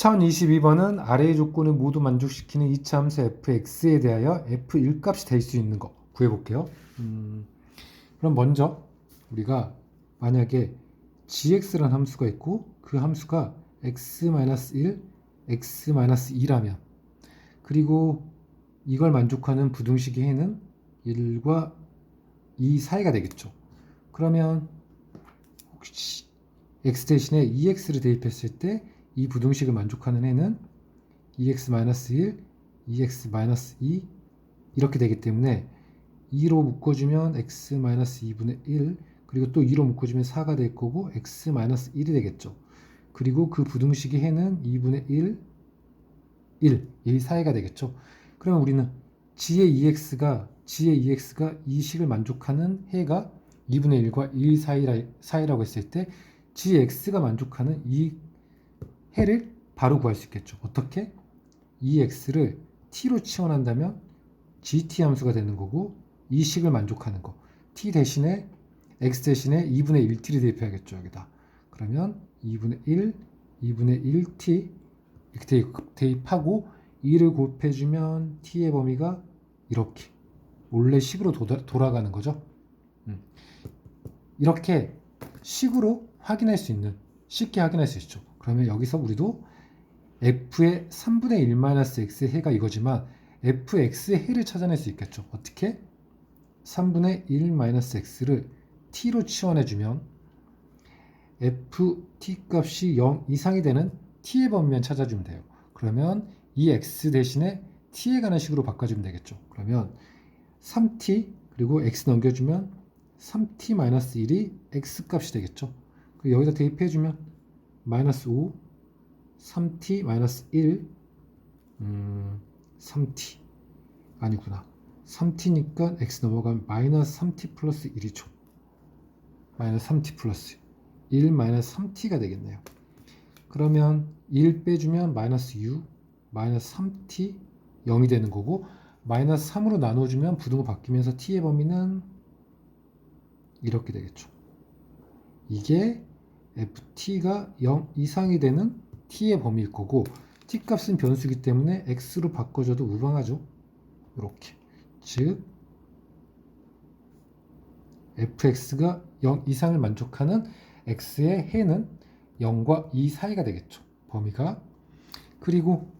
1022번은 아래의 조건을 모두 만족시키는 이차 함수 fx에 대하여 f1 값이 될 수 있는 거 구해볼게요. 음, 그럼 먼저 우리가 만약에 gx라는 함수가 있고 그 함수가 x-1, x-2라면 그리고 이걸 만족하는 부등식의 해는 1과 2 사이가 되겠죠. 그러면 혹시 x 대신에 2x를 대입했을 때 이 부등식을 만족하는 해는 2x-1, 2x-2 이렇게 되기 때문에 2로 묶어주면 x-2분의 1 그리고 또 2로 묶어주면 4가 될 거고 x-1이 되겠죠. 그리고 그 부등식의 해는 2분의 1, 1, 1 사이가 되겠죠. 그러면 우리는 g의 2x가 g의 2x가 이 식을 만족하는 해가 2분의 1과 1 사이라, 사이라고 했을 때 gx가 만족하는 이 해를 바로 구할 수 있겠죠. 어떻게? 이 x를 t로 치환한다면 gt 함수가 되는 거고 이 식을 만족하는 거. t 대신에 x 대신에 2분의 1t를 대입해야겠죠. 여기다. 그러면 2분의 1, 2분의 1t 이렇게 대입, 대입하고 2를 곱해주면 t의 범위가 이렇게 원래 식으로 도다, 돌아가는 거죠. 음. 이렇게 식으로 확인할 수 있는 쉽게 확인할 수 있죠. 그러면 여기서 우리도 f의 3분의 1-x의 해가 이거지만 fx의 해를 찾아낼 수 있겠죠. 어떻게? 3분의 1-x를 t로 치환해주면 ft 값이 0 이상이 되는 t의 범위만 찾아주면 돼요. 그러면 이 x 대신에 t에 관한 식으로 바꿔주면 되겠죠. 그러면 3t 그리고 x 넘겨주면 3t-1이 x 값이 되겠죠. 그리고 여기다 대입해주면 마이너스 5, 3t 마이너스 1, 음, 3t 아니구나. 3t니까 x 넘어가면 마이너스 3t 플러스 1이죠. 마이너스 3t 플러스 1 마이너스 3t가 되겠네요. 그러면 1 빼주면 마이너스 6, 마이너스 3t 0이 되는 거고 마이너스 3으로 나눠주면 부등호 바뀌면서 t의 범위는 이렇게 되겠죠. 이게 ft가 0 이상이 되는 t의 범위일 거고 t 값은 변수기 때문에 x로 바꿔줘도 무방하죠. 이렇게 즉 fx가 0 이상을 만족하는 x의 해는 0과 2 사이가 되겠죠. 범위가 그리고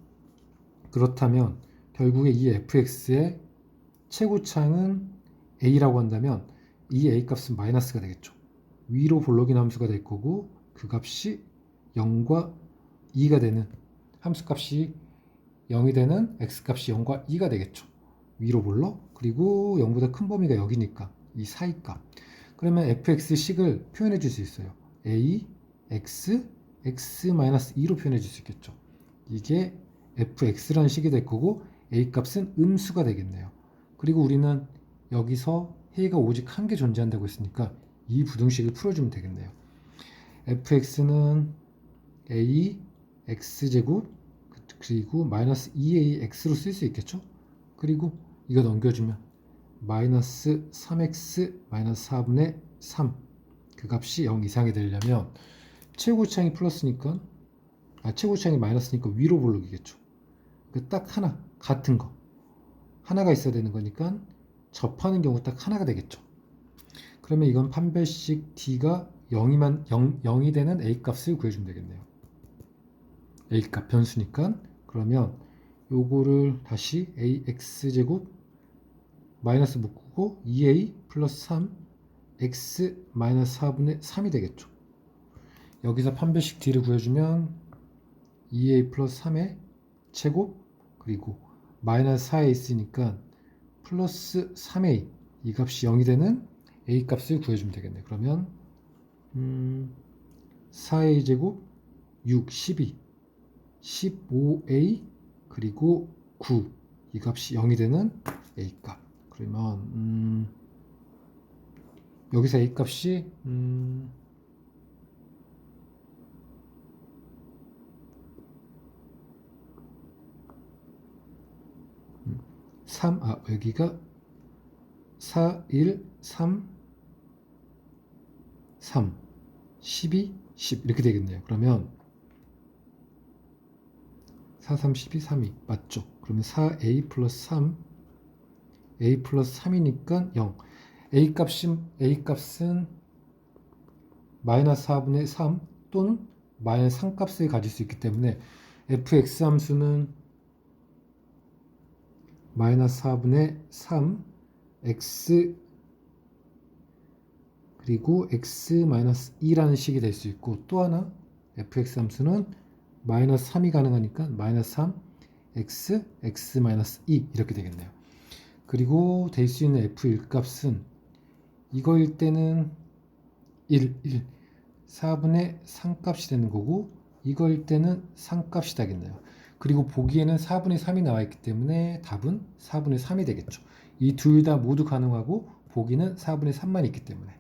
그렇다면 결국에 이 fx의 최고창은 a라고 한다면 이 a 값은 마이너스가 되겠죠. 위로 볼록인 함수가 될 거고 그 값이 0과 2가 되는 함수 값이 0이 되는 x 값이 0과 2가 되겠죠. 위로 볼록 그리고 0보다 큰 범위가 여기니까 이 사이 값. 그러면 fx 식을 표현해 줄 수 있어요. a x x-2로 표현해 줄 수 있겠죠. 이게 fx라는 식이 될 거고 a 값은 음수가 되겠네요. 그리고 우리는 여기서 해가 오직 한 개 존재한다고 했으니까 이 부등식을 풀어주면 되겠네요. fx는 a x제곱 그리고 마이너스 2ax로 쓸 수 있겠죠? 그리고 이거 넘겨주면 마이너스 3x 마이너스 4분의 3 그 값이 0 이상이 되려면 최고차항이 플러스니까 아 최고차항이 마이너스니까 위로 볼록이겠죠. 그 딱 하나 같은 거 하나가 있어야 되는 거니까 접하는 경우 딱 하나가 되겠죠. 그러면 이건 판별식 d가 0이만 0, 0이 되는 a 값을 구해주면 되겠네요. a 값 변수니까 그러면 요거를 다시 ax 제곱 마이너스 묶고 2a 플러스 3 x 마이너스 4분의 3이 되겠죠. 여기서 판별식 d를 구해주면 2a 플러스 3의 제곱 그리고 마이너스 4에 있으니까 플러스 3a 이 값이 0이 되는 a 값을 구해주면 되겠네. 그러면 음, 4a 제곱 6, 12, 15a 그리고 9 이 값이 0이 되는 a 값. 그러면 음, 여기서 a 값이 음, 음, 3, 아, 여기가 4, 1, 3, 3, 12, 10 이렇게 되겠네요. 그러면 4, 3, 12, 3이 맞죠? 그러면 4a 플러스 3 a 플러스 3이니까 0 a 값은 a 값은 마이너스 4분의 3 또는 마이너스 3 값을 가질 수 있기 때문에 fx 함수는 마이너스 4분의 3 x 그리고 x 마이너스 2라는 식이 될 수 있고 또 하나 fx 함수는 마이너스 3이 가능하니까 마이너스 3 x x 마이너스 2 이렇게 되겠네요. 그리고 될 수 있는 f1 값은 이거일 때는 1, 1 4분의 3 값이 되는 거고 이거일 때는 3 값이 되겠네요. 그리고 보기에는 4분의 3이 나와 있기 때문에 답은 4분의 3이 되겠죠. 이 둘 다 모두 가능하고 보기는 4분의 3만 있기 때문에